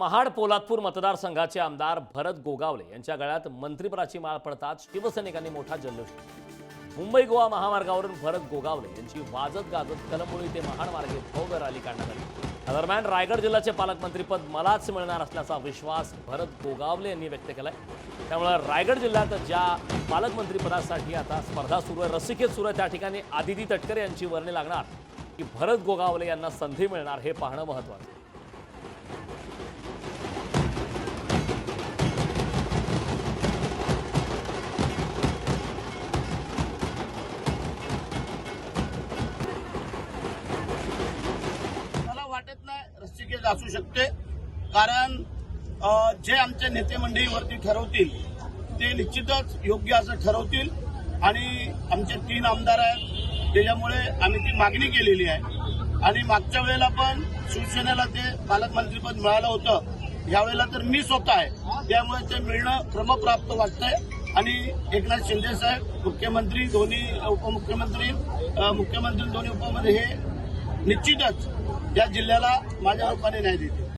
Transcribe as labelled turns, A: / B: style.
A: महाड पोलादपूर मतदारसंघाचे आमदार भरत गोगावले यांच्या गळ्यात मंत्रिपदाची माळ पडताच शिवसैनिकांनी मोठा जल्लोष मुंबई गोवा महामार्गावरून भरत गोगावले यांची वाजत गाजत कलमुळी ते महाडमार्गे भव्य रॅली काढण्यात आली. दरम्यान रायगड जिल्ह्याचे पालकमंत्रीपद मलाच मिळणार असल्याचा विश्वास भरत गोगावले यांनी व्यक्त केलाय. त्यामुळे रायगड जिल्ह्यात ज्या पालकमंत्रीपदासाठी आता स्पर्धा सुरू आहे रसिकेत सुरू आहे त्या ठिकाणी आदिती तटकरे यांची वर्णी लागणार की भरत गोगावले यांना संधी मिळणार हे पाहणं महत्वाचं
B: वाटत असू शकते. कारण जे आमचे नेते मंडळीवरती ठरवतील ते निश्चितच योग्य असं ठरवतील. आणि आमचे तीन आमदार आहेत. त्याच्यामुळे आम्ही ती मागणी केलेली आहे. आणि मागच्या वेळेला पण शिवसेनेला ते पालकमंत्रीपद मिळालं होतं. यावेळेला तर मी स्वतः आहे. त्यामुळे ते मिळणं क्रमप्राप्त वाटतंय. आणि एकनाथ शिंदे साहेब मुख्यमंत्री दोन्ही उपमुख्यमंत्री मुख्यमंत्री दोन्ही उपमध्ये हे निश्चितच या जिल्ह्याला माझ्या रूपाने न्याय देते